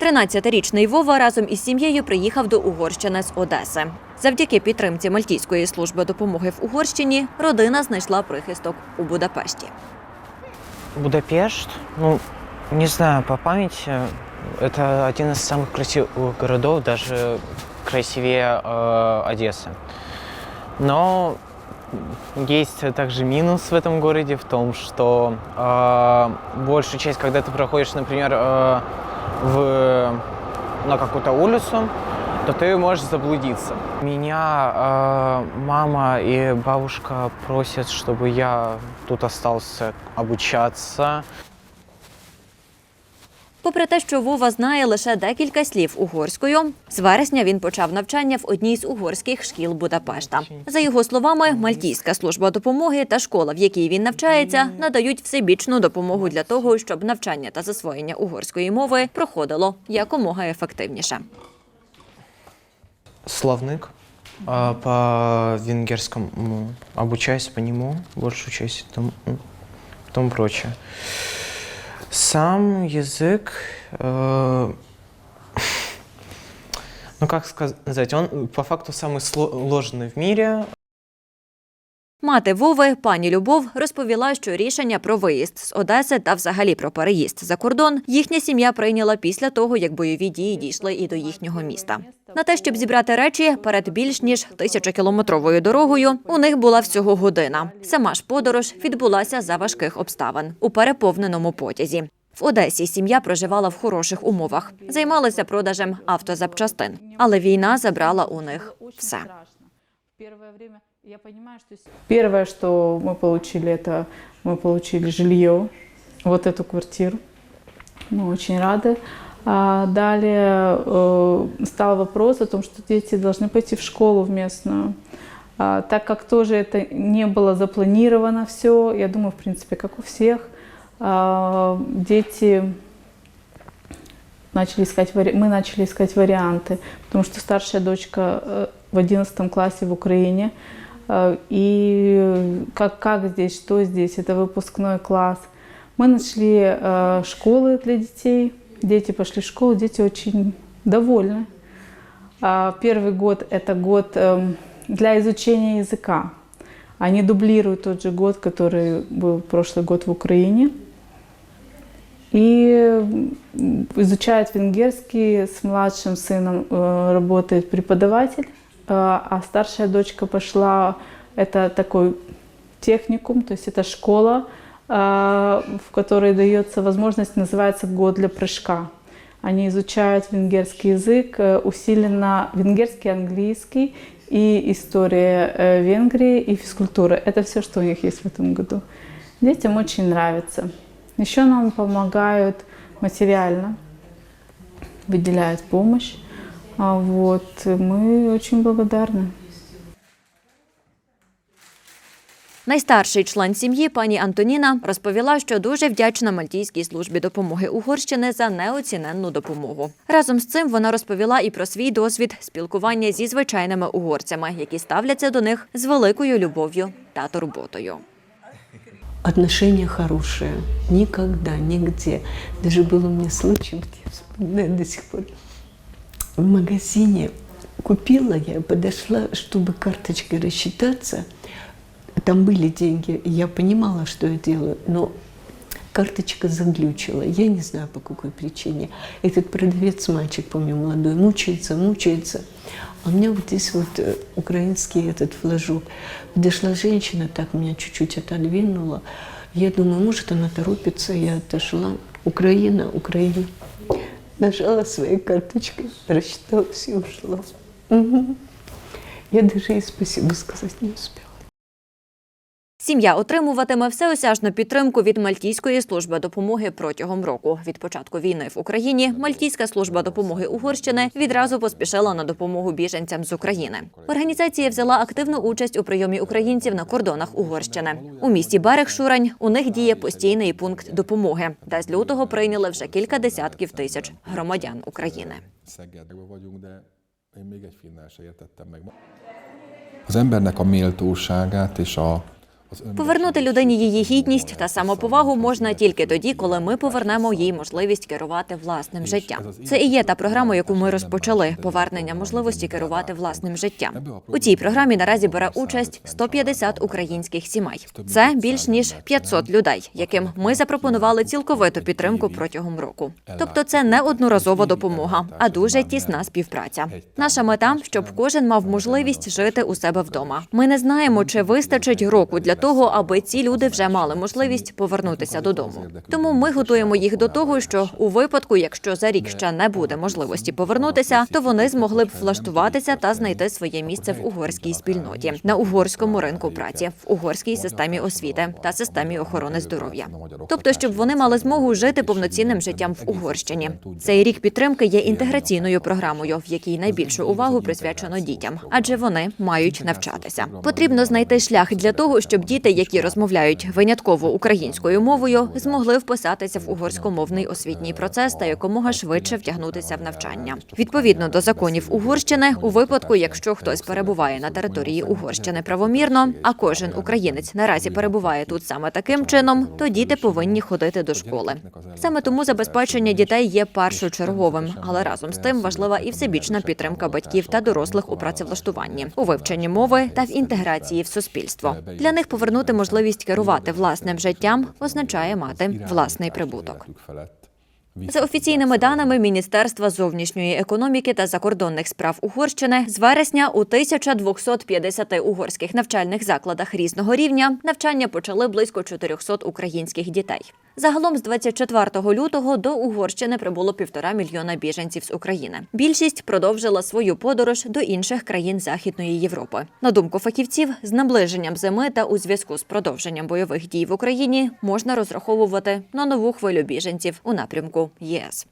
13-річний Вова разом із сім'єю приїхав до Угорщини з Одеси. Завдяки підтримці Мальтійської служби допомоги в Угорщині родина знайшла прихисток у Будапешті. Будапешт, ну, не знаю, по памяти, это один из самых красивых городов, даже красивее э, Одессы. Но есть также минус в этом городе в том, что э, большую часть, когда ты проходишь, например, э, в, на какую-то улицу, то ты можешь заблудиться. Меня э, мама и бабушка просят, чтобы я тут остался обучаться. Попри те, що Вова знає лише декілька слів угорською, з вересня він почав навчання в одній з угорських шкіл Будапешта. За його словами, Мальтійська служба допомоги та школа, в якій він навчається, надають всебічну допомогу для того, щоб навчання та засвоєння угорської мови проходило якомога ефективніше. Словник по венгерскому обучаюсь по нему большую часть тому, тому прочее. Сам язык, э, ну как сказать, он по факту самый сложный в мире. Мати Вови, пані Любов, розповіла, що рішення про виїзд з Одеси та взагалі про переїзд за кордон їхня сім'я прийняла після того, як бойові дії дійшли і до їхнього міста. На те, щоб зібрати речі перед більш ніж тисячокілометровою дорогою, у них була всього година. Сама ж подорож відбулася за важких обставин у переповненому потязі. В Одесі сім'я проживала в хороших умовах, займалася продажем автозапчастин, але війна забрала у них все. Я понимаю, что... Первое, что мы получили, это мы получили жилье, вот эту квартиру. Мы очень рады. А далее э, стал вопрос о том, что дети должны пойти в школу в местную. А, так как тоже это не было запланировано все, я думаю, в принципе, как у всех, а, дети начали искать, вари- мы начали искать варианты, потому что старшая дочка э, в 11 классе в Украине, и как, как здесь, что здесь, это выпускной класс. Мы нашли э, школы для детей, дети пошли в школу, дети очень довольны. А Первый год – это год эм, для изучения языка. Они дублируют тот же год, который был прошлый год в Украине. И изучают венгерский. С младшим сыном э, работает преподаватель, э, а старшая дочка пошла, это такой техникум, то есть это школа, э, в которой дается возможность, называется «Год для прыжка». Они изучают венгерский язык, э, усиленно венгерский, английский и история э, Венгрии и физкультура. Это все, что у них есть в этом году. Детям очень нравится. Еще нам помогают материально, выделяют помощь. А Вот, мы очень благодарны. Найстарший член сім'ї, пані Антоніна, розповіла, що дуже вдячна Мальтійській службі допомоги Угорщини за неоціненну допомогу. Разом з цим вона розповіла і про свій досвід спілкування зі звичайними угорцями, які ставляться до них з великою любов'ю та турботою. Отношения хорошие. Никогда, нигде. Даже был у меня случай, вот я вспоминаю до сих пор. В магазине купила я, подошла, чтобы карточкой рассчитаться. Там были деньги, я понимала, что я делаю, но карточка заглючила. Я не знаю, по какой причине. Этот продавец, мальчик, помню, молодой, мучается, мучается. А у меня вот здесь вот э, украинский этот флажок. Подошла женщина, так меня чуть-чуть отодвинула. Я думаю, может, она торопится. Я отошла. Украина, Украина. Нажала свои карточки, рассчиталась и ушла. Угу. Я даже ей спасибо сказать не успела. Сім'я отримуватиме всеосяжну підтримку від Мальтійської служби допомоги протягом року. Від початку війни в Україні Мальтійська служба допомоги Угорщини відразу поспішила на допомогу біженцям з України. Організація взяла активну участь у прийомі українців на кордонах Угорщини. У місті Берег Шурань у них діє постійний пункт допомоги, де з лютого прийняли вже кілька десятків тисяч громадян України. Az embernek a méltóságát és a, Повернути людині її гідність та самоповагу можна тільки тоді, коли ми повернемо їй можливість керувати власним життям. Це і є та програма, яку ми розпочали повернення можливості керувати власним життям. У цій програмі наразі бере участь 150 українських сімей. Це більш ніж 500 людей, яким ми запропонували цілковиту підтримку протягом року. Тобто, це не одноразова допомога, а дуже тісна співпраця. Наша мета, щоб кожен мав можливість жити у себе вдома. Ми не знаємо, чи вистачить року для того, аби ці люди вже мали можливість повернутися додому. Тому ми готуємо їх до того, що у випадку, якщо за рік ще не буде можливості повернутися, то вони змогли б влаштуватися та знайти своє місце в угорській спільноті на угорському ринку праці, в угорській системі освіти та системі охорони здоров'я. Тобто, щоб вони мали змогу жити повноцінним життям в Угорщині. Цей рік підтримки є інтеграційною програмою, в якій найбільшу увагу присвячено дітям, адже вони мають навчатися. Потрібно знайти шлях для того, щоб діти, які розмовляють винятково українською мовою, змогли вписатися в угорськомовний освітній процес та якомога швидше втягнутися в навчання. Відповідно до законів Угорщини, у випадку, якщо хтось перебуває на території Угорщини правомірно, а кожен українець наразі перебуває тут саме таким чином, то діти повинні ходити до школи. Саме тому забезпечення дітей є першочерговим, але разом з тим важлива і всебічна підтримка батьків та дорослих у працевлаштуванні, у вивченні мови та в інтеграції в суспільство. Для них повернути можливість керувати власним життям означає мати власний прибуток. За офіційними даними Міністерства зовнішньої економіки та закордонних справ Угорщини, з вересня у 1250 угорських навчальних закладах різного рівня навчання почали близько 400 українських дітей. Загалом з 24 лютого до Угорщини прибуло півтора мільйона біженців з України. Більшість продовжила свою подорож до інших країн Західної Європи. На думку фахівців, з наближенням зими та у зв'язку з продовженням бойових дій в Україні можна розраховувати на нову хвилю біженців у напрямку Yes.